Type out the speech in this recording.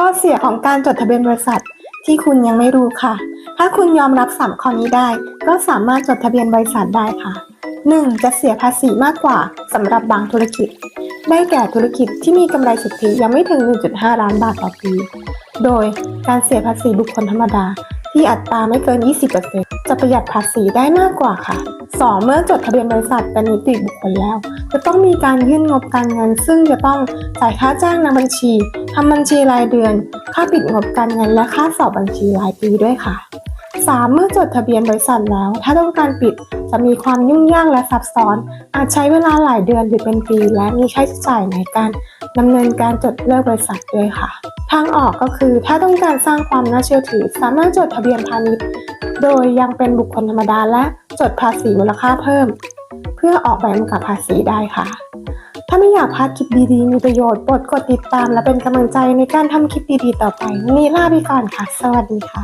ข้อเสียของการจดทะเบียนบริษัทที่คุณยังไม่รู้ค่ะ ถ้าคุณยอมรับสามข้อนี้ได้ ก็สามารถจดทะเบียนบริษัทได้ค่ะ 1. จะเสียภาษีมากกว่าสำหรับบางธุรกิจ ได้แก่ธุรกิจที่มีกำไรสุทธิยังไม่ถึง 1.5 ล้านบาทต่อปี โดยการเสียภาษีบุคคลธรรมดา ที่อัตราไม่เกิน 20%จะประหยัดภาษีได้มากกว่าค่ะ 2. เมื่อจดทะเบียนบริษัทเป็นนิติบุคคลแล้ว จะต้องมีการยื่นงบการเงิน ซึ่งจะต้องจ่ายค่าจ้างนางบัญชีทำบัญชีรายเดือน ค่าปิดงบการเงินและค่าสอบบัญชีรายปีด้วยค่ะ 3. เมื่อจดทะเบียนบริษัทแล้ว ถ้าต้องการปิดจะมีความยุ่งยากและซับซ้อน อาจใช้เวลาหลายเดือนหรือเป็นปี และมีค่าใช้จ่ายในการดำเนินการจดเลิกบริษัทด้วยค่ะ ทางออกก็คือถ้าต้องการสร้างความน่าเชื่อถือ สามารถจดทะเบียนพาณิชย์ โดยยังเป็นบุคคลธรรมดาและจดภาษีมูลค่าเพิ่ม เพื่อออกใบกำกับภาษีได้ค่ะ ถ้าไม่อยากพลาดคลิปดีๆ มีประโยชน์กดกดติดตาม และเป็นกำลังใจในการทำคลิปดีๆ ต่อไป นี่ลาไปก่อนค่ะ สวัสดีค่ะ